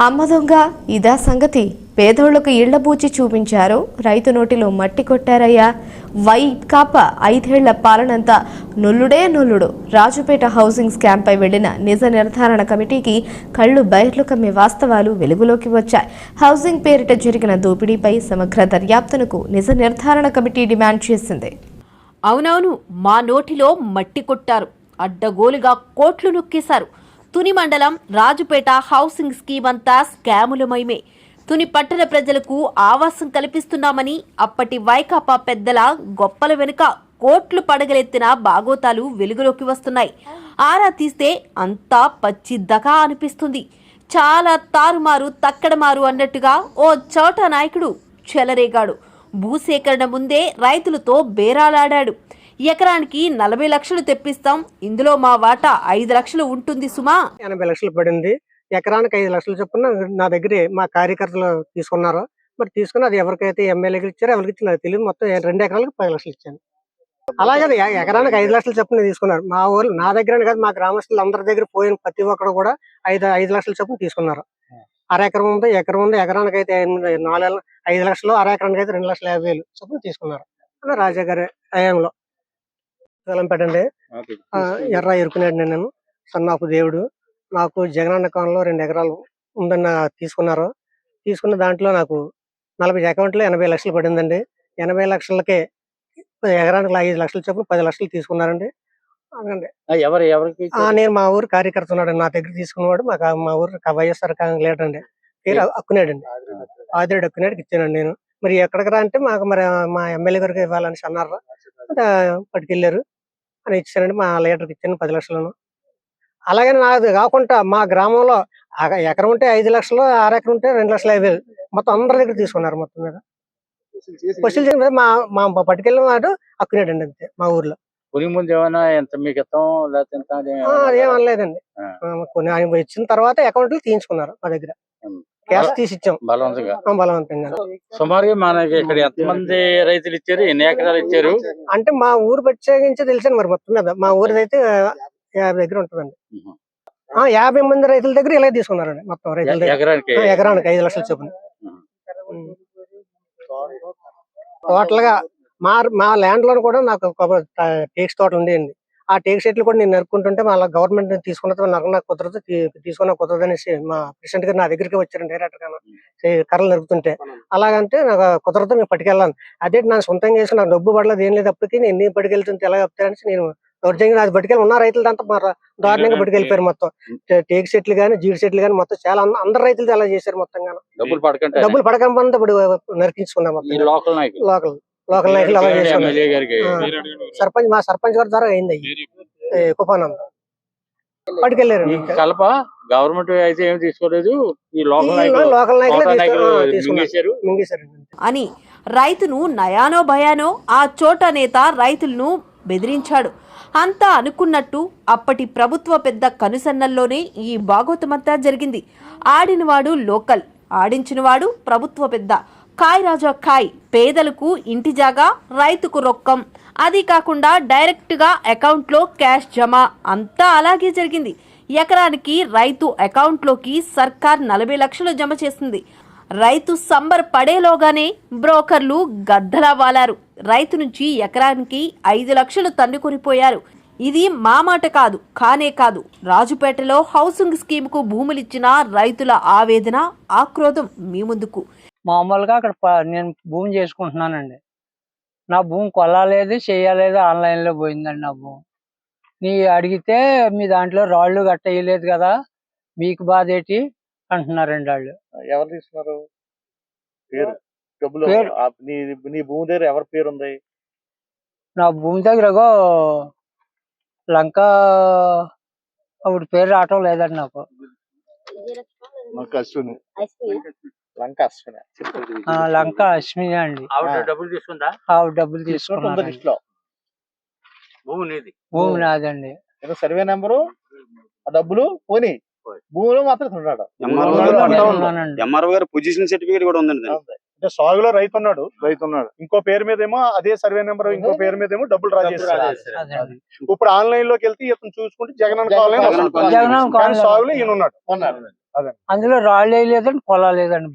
అమ్మ దొంగ ఇదా సంగతి? పేదోళ్ళకు ఇళ్ళ బూచి చూపించారు. రైతు నోటిలో మట్టి కొట్టారయ్యా. వై కాప ఐదేళ్ళ పాలనంతా నొల్లుడే నొల్లుడు. రాజుపేట హౌసింగ్ స్కాంపై వెళ్ళిన నిజ నిర్ధారణ కమిటీకి కళ్ళు బయర్లు కమ్మే వాస్తవాలు వెలుగులోకి వచ్చాయి. హౌసింగ్ పేరిట జరిగిన దోపిడీపై సమగ్ర దర్యాప్తునకు నిజ నిర్ధారణ కమిటీ డిమాండ్ చేసింది. అవునవును మా నోటిలో మట్టి కొట్టారు. అడ్డగోలుగా కోట్లు నొక్కేశారు. తుని మండలం రాజుపేట హౌసింగ్ స్కీమ్ అంతా స్కాములమయమే. తుని పట్టణ ప్రజలకు ఆవాసం కల్పిస్తున్నామని అప్పటి వైకాపా పెద్దల గొప్పల వెనుక కోట్లు పడగలెత్తిన బాగోతాలు వెలుగులోకి వస్తున్నాయి. ఆరా తీస్తే అంతా పచ్చి దగా అనిపిస్తుంది. చాలా తారుమారు తక్కడమారు అన్నట్టుగా ఓ చోట నాయకుడు చెలరేగాడు. భూసేకరణ ముందే రైతులతో బేరాలాడాడు. ఎకరానికి నలభై లక్షలు తెప్పిస్తాం. ఇందులో మా వాటా ఐదు లక్షలు ఉంటుంది సుమా. ఎనభై లక్షలు పడింది. ఎకరానికి ఐదు లక్షలు చొప్పున నా దగ్గర మా కార్యకర్తలు తీసుకున్నారు. మరి తీసుకుని అది ఎవరికైతే ఎమ్మెల్యేకి ఇచ్చారో ఎవరికి ఇచ్చిన నాకు తెలియదు. మొత్తం రెండు ఎకరాలకు పది లక్షలు ఇచ్చాను అలాగే ఎకరానికి ఐదు లక్షలు చొప్పున తీసుకున్నారు. మా ఊరు నా దగ్గర కాదు మా గ్రామస్తులు అందరి దగ్గర పోయిన ప్రతి ఒక్కరు కూడా ఐదు ఐదు లక్షల చొప్పున తీసుకున్నారు. అర ఎకరం ఉంది ఎకరం ఉంది ఎకరానికి అయితే నాలుగు ఐదు లక్షలు అర ఎకరానికి అయితే రెండు లక్షల యాభై వేలు చొప్పున తీసుకున్నారు. రాజా గారి హయాంలో. స్థలం పెట్టండి. ఆ, ఎర్ర ఎరుకునేది నేను. సన్నాపు దేవుడు. నాకు జగనన్న కాలంలో రెండు ఎకరాలు ఉందన్న తీసుకున్నారు. తీసుకున్న దాంట్లో నాకు నలభై అకౌంట్లో ఎనభై లక్షలు పడిందండి. ఎనభై లక్షలకే ఎకరానికి ఐదు లక్షలు చొప్పున పది లక్షలు తీసుకున్నారండి. ఎవరు ఎవరికి నేను మా ఊరు కార్యకర్త ఉన్నాడు. నా దగ్గర తీసుకున్నవాడు మా కా- మా ఊరు వైఎస్ఆర్ కాంగ్రెస్ లీడర్ అండి పేరు అక్కునేడు అండి ఆదిరెడ్డి అక్కునేడికి ఇచ్చానండి నేను. మరి ఎక్కడికి రా అంటే మాకు మరి మా ఎమ్మెల్యే గారికి ఇవ్వాలని అన్నారు. పట్టుకెళ్ళారు. అని ఇచ్చానండి మా లీడర్కి ఇచ్చాను పది లక్షలను. అలాగే నాది కాకుండా మా గ్రామంలో ఎకరం ఉంటే ఐదు లక్షలు ఆరు ఎకరం ఉంటే రెండు లక్షల యాభై మొత్తం అందరి దగ్గర తీసుకున్నారు మొత్తం మీద. వసూలు చేసిన మా మా పట్టుకెళ్ళిన వాడు అక్కునేడు అండి అంతే మా ఊర్లో. పులి ముందు ఏమైనా ఎంత మీకు ఇస్తాం లేకపోతే ఎంత అని ఆ, ఏమైనా అదేం అనలేదండి. ఆ. ఆ, కొన్ని ఆయన ఇచ్చిన తర్వాత అకౌంట్లు తీయించుకున్నారు మా దగ్గర. క్యాష్ తీసి ఇచ్చాం బలవంతంగా. బలవంతంగా. సుమారుగా మనకి ఇక్కడ ఎంతమంది రైతులు ఇచ్చారు ఎన్ని ఎకరాలు ఇచ్చారు? అంటే మా ఊరు ప్రత్యేకించి తెలిసాను మరి మొత్తం మీద. మా ఊరిది అయితే యాభై దగ్గర ఉంటుందండి. యాభై మంది రైతుల దగ్గర ఇలా తీసుకున్నారండి మొత్తం రైతుల దగ్గర. ఎకరానికి? ఐదు లక్షలు చొప్పున. టోటల్గా మా మా ల్యాండ్లో కూడా నాకు టేక్స్ తోట ఉండేయండి. ఆ టేక్ చెట్లు కూడా నేను నరుక్కుంటుంటే మళ్ళీ గవర్నమెంట్ తీసుకున్న నరకు నాకు కుదరదు తీసుకున్న కుదరదు అనేసి మా ప్రెసిడెంట్ గారు నా దగ్గరికి వచ్చారు డైరెక్టర్గా కర్రలు నరుకుతుంటే. అలాగంటే నాకు కుదరదు నేను పట్టుకెళ్ళాను. అదే నా సొంతంగా చేసి నాకు డబ్బు పడలేదు ఏం లేదు అప్పటికి నేను ఎన్ని పట్టుకెళ్తుంటే ఎలా చెప్తారనేసి నేను దౌర్జంగా అది పట్టుకెళ్ళి ఉన్న రైతులంతా దారుణంగా పట్టుకెళ్ళిపోయారు మొత్తం. టేక్ చెట్లు కానీ జీడి చెట్లు కానీ మొత్తం చాలా అంద- అందరు రైతులు అలా చేశారు మొత్తంగా డబ్బులు పడకంటే డబ్బులు పడకంపంతా ఇప్పుడు ఈ మొత్తం లోకల్. లోకల్ నాయకులు అలా సర్పంచ్ మా సర్పంచ్ గారి ద్వారా అయింది. అయ్యి కుపానంద పట్టుకెళ్ళారు. కలప గవర్నమెంట్ అయితే ఏమి తీసుకోలేదు. ఈ లోకల్ నాయకులే అని రైతును నయానో భయానో ఆ చోట నేత రైతులను బెదిరించాడు. అంతా అనుకున్నట్టు అప్పటి ప్రభుత్వ పెద్ద కనుసన్నల్లోనే ఈ బాగోతమంతా జరిగింది. ఆడినవాడు లోకల్. ఆడించినవాడు ప్రభుత్వ పెద్ద. కాయ్ రాజా కాయ్ పేదలకు ఇంటి జాగా రైతుకు రొక్కం. అది కాకుండా డైరెక్ట్గా అకౌంట్లో క్యాష్ జమ. అంతా అలాగే జరిగింది. ఎకరానికి రైతు అకౌంట్లోకి సర్కార్ నలభై లక్షలు జమ చేసింది. రైతు సంబర్ పడేలోగానే బ్రోకర్లు గద్దలా వాలారు రైతు నుంచి ఎకరానికి ఐదు లక్షలు తన్నుకొనిపోయారు ఇది మా మాట కాదు కానే కాదు. రాజుపేటలో హౌసింగ్ స్కీమ్కు భూములిచ్చిన రైతుల ఆవేదన ఆక్రోధం మీ ముందుకు. మామూలుగా అక్కడ నేను భూమి చేసుకుంటున్నానండి. నా భూమి కొలాలేదు చేయలేదు ఆన్లైన్లో పోయిందండి నా భూమి. నీ అడిగితే మీ దాంట్లో రాళ్ళు గట్ట వేయలేదు కదా మీకు బాధ ఏంటి? అంటున్నారండి వాళ్ళు. ఎవరు తీసుకున్నారు? పేరు? డబ్బులు పేరు. ఆ నీ నీ భూమి దగ్గర ఎవరి పేరు ఉంది నా భూమి దగ్గరగో లంక ఒకటి పేరు రావటం లేదండి నాకు. లంక అశ్విని. ఆ, లంక అశ్విని అండి. ఆవిడ. డబ్బులు తీసుకుందా? ఆవిడ డబ్బులు తీసుకున్నట్టు ఉంది తీసుకున్నారు లిస్ట్లో భూమి నీది. భూమి నాదండి. సర్వే నెంబరు ఆ డబ్బులు పోని. భూమిలో మాత్రం ఉన్నాడు ఎంఆర్ఓ గారు పొజిషన్ సర్టిఫికేట్ కూడా ఉందండి. అంటే సాగులో రైతు ఉన్నాడు రైతు ఉన్నాడు ఇంకో పేరు మీద ఏమో అదే సర్వే నెంబర్ ఇంకో పేరు మీద ఏమో డబ్బులు డ్రా చేస్తారు. అదండి. ఇప్పుడు ఆన్లైన్లోకి వెళ్తే ఇతను చూసుకుంటే జగన్ కాలనీ సాగులో ఈయన ఉన్నాడు. ఉన్నాడు. అదే. అందులో రాళ్ళు వేయలేదండి పొలాలు లేదండి.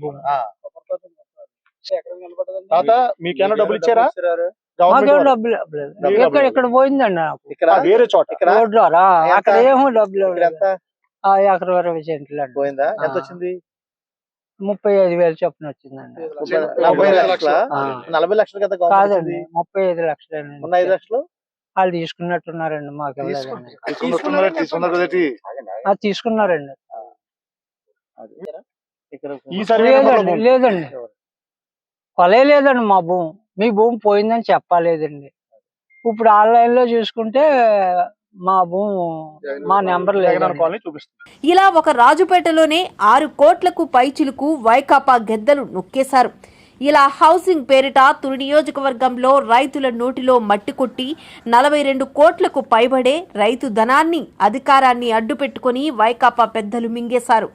తాత మీకేమైనా డబ్బులు ఇచ్చారా? మాకేం? డబ్బులు ఇక్కడ పోయిందండి నాకు. ఇక్కడ ఆ, వేరే చోట? అక్కడ ఏమో డబ్బులు ఎకరం ఇరవై సెంట్లు అండి పోయిందా? ఎంత. వచ్చింది? ముప్పై ఐదు వేలు చొప్పున వచ్చిందండి. ముప్పై- నలభై లక్షల. నలభై లక్షలు కదా కాదండి. ముప్పై ఐదు ఉన్న ఐదు లక్షలు? వాళ్ళు తీసుకున్నట్టున్నారండి మాకు తీసుకున్నారండి. లేదండి కొలే లేదండి. మా భూమి. మీ భూమి పోయిందని చెప్పలేదండి. ఇప్పుడు ఆన్లైన్లో చూసుకుంటే మా భూమి నెంబర్ ఇలా ఒక రాజుపేటలోనే ఆరు కోట్లకు పైచిలుకు వైకాపా గెద్దలు నొక్కేశారు. ఇలా హౌసింగ్ పేరిట తుని నియోజకవర్గంలో రైతుల నోటిలో మట్టి కొట్టి నలభై రెండు కోట్లకు పైబడే రైతు ధనాన్ని అధికారాన్ని అడ్డుపెట్టుకొని వైకాపా పెద్దలు మింగేశారు.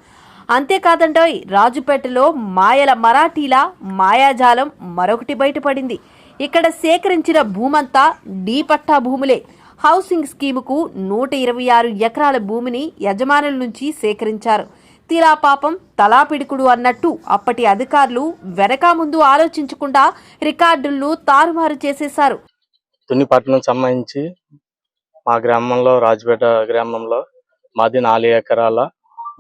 అంతేకాదండోయ్ రాజుపేటలో మాయల మరాఠీల మాయాజాలం మరొకటి బయటపడింది. ఇక్కడ సేకరించిన భూమంతా డీ పట్టా భూములే. హౌసింగ్ స్కీముకు నూట ఇరవై ఆరు ఎకరాల భూమిని యజమానుల నుంచి సేకరించారు. తీరా పాపం తలా పిడుకుడు అన్నట్టు అప్పటి అధికారులు వెనక ముందు ఆలోచించకుండా రికార్డులను తారుమారు చేసేశారు. తుని సంబంధించి మా గ్రామంలో రాజపేట గ్రామంలో మాది నాలుగు ఎకరాల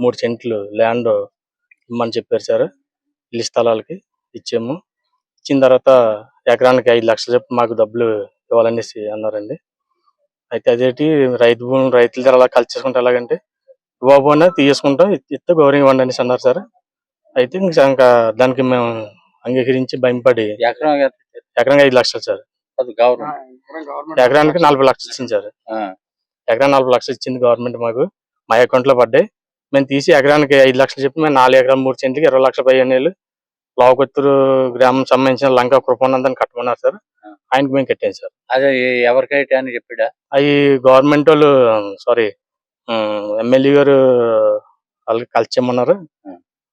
మూడు సెంట్లు ల్యాండ్ ఇమ్మని చెప్పారు సార్. ఇల్లు స్థలాలకి ఇచ్చాము. ఇచ్చిన తర్వాత ఎకరానికి ఐదు లక్షలు చెప్పి మాకు డబ్బులు ఇవ్వాలనేసి అన్నారండి. అయితే అదేంటి రైతు భూములు రైతుల దగ్గర అలా కలిసి చేసుకుంటే ఎలాగంటే ఇవ్వకపోయినా తీసుకుంటాం ఇస్తే గౌరవం ఇవ్వండి అనేసి అన్నారు సార్. అయితే ఇంకా దానికి మేము అంగీకరించి భయపడి ఎకరం ఎకరానికి ఐదు లక్షలు సార్. గవర్నమెంట్. ఎకరానికి నలభై లక్షలు ఇచ్చింది సార్. ఎకరా నలభై లక్షలు ఇచ్చింది గవర్నమెంట్ మాకు. మా అకౌంట్లో పడ్డాయి. మేము తీసి ఎకరానికి ఐదు లక్షలు చెప్పి మేము నాలుగు ఎకరాలు మూడు సెంట్లకి ఇరవై లక్షల పదిహేను వేలు లోకొత్తూరు గ్రామం సంబంధించిన లంక కృపానందని కట్టమన్నారు సార్. ఆయనకి మేము కట్టాం సార్. అదే ఎవరికైతే అని చెప్పాడా? అవి గవర్నమెంట్ వాళ్ళు సారీ ఎమ్మెల్యే గారు వాళ్ళకి కలిసిమ్మన్నారు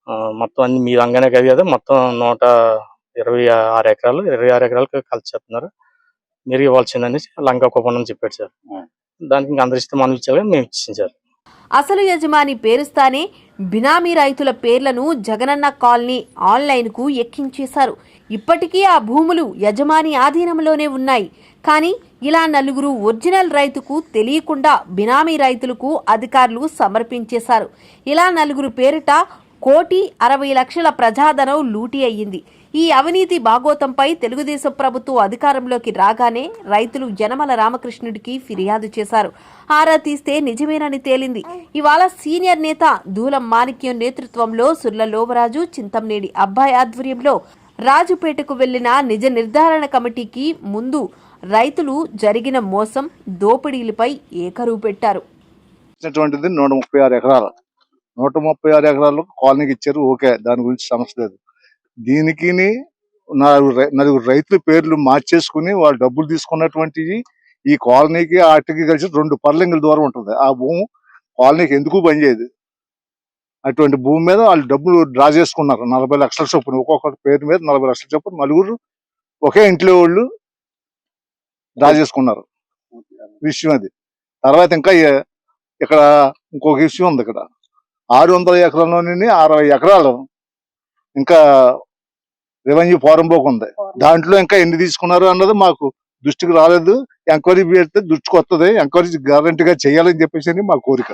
ఆ, మొత్తం అన్ని మీ రంగానే కాదు కదా మొత్తం నూట ఇరవై ఆరు ఎకరాలు ఇరవై ఆరు ఎకరాలకు కలిసి చెప్తున్నారు మీరు ఇవ్వాల్సిందని లంక కుప్పం చెప్పాడు సార్. దానికి ఇంకా అందరి ఇష్టం మనం ఇచ్చారు మేము ఇచ్చింది సార్. అసలు యజమాని పేరుస్తానే బినామీ రైతుల పేర్లను జగనన్న కాలనీ ఆన్లైన్కు ఎక్కించేశారు. ఇప్పటికీ ఆ భూములు యజమాని ఆధీనంలోనే ఉన్నాయి. కానీ ఇలా నలుగురు ఒరిజినల్ రైతుకు తెలియకుండా బినామీ రైతులకు అధికారులు సమర్పించేశారు. ఇలా నలుగురు పేరిట కోటి అరవై లక్షల ప్రజాధనం లూటీ అయ్యింది. ఈ అవినీతి బాగోతంపై తెలుగుదేశం ప్రభుత్వం అధికారంలోకి రాగానే రైతులు యనమల రామకృష్ణుడికి ఫిర్యాదు చేశారు. ఆరా తీస్తే నిజమేనని తేలింది. ఇవాళ సీనియర్ నేత దూలం మాణిక్యం నేతృత్వంలో సుర్ల లోవరాజు చింతంనేడి అబ్బాయి ఆధ్వర్యంలో రాజుపేటకు వెళ్ళిన నిజ నిర్ధారణ కమిటీకి ముందు రైతులు జరిగిన మోసం దోపిడీలపై ఏకరువు పెట్టారు. నూట ముప్పై ఆరు ఎకరాలు. నూట ముప్పై ఆరు ఎకరాలకు కాలనీకి ఇచ్చారు. ఓకే దాని గురించి సమస్య లేదు. దీనికి నలుగురు నలుగురు రైతుల పేర్లు మార్చేసుకుని వాళ్ళు డబ్బులు తీసుకున్నటువంటివి ఈ కాలనీకి వాటికి కలిసి రెండు పర్లింగుల దూరం ఉంటుంది. ఆ భూమి కాలనీకి ఎందుకు పనిచేయదు అటువంటి భూమి మీద వాళ్ళు డబ్బులు డ్రా చేసుకున్నారు. నలభై లక్షల చొప్పున ఒక్కొక్కటి పేరు మీద నలభై లక్షల చొప్పున నలుగురు ఒకే ఇంట్లో వాళ్ళు డ్రా చేసుకున్నారు. విషయం అది. తర్వాత ఇంకా ఇక్కడ ఇంకొక విషయం ఉంది ఇక్కడ. ఆరు వందల ఎకరాల్లోని అరవై ఎకరాలు ఇంకా రెవెన్యూ ఫారం బుక్ ఉంది. దాంట్లో ఇంకా ఎన్ని తీసుకున్నారు అన్నది మాకు దృష్టికి రాలేదు. ఎంక్వైరీ పెడితే దృష్టికి వస్తుంది ఎంక్వైరీ గ్యారంటీగా చేయాలని చెప్పేసి అని మా కోరిక.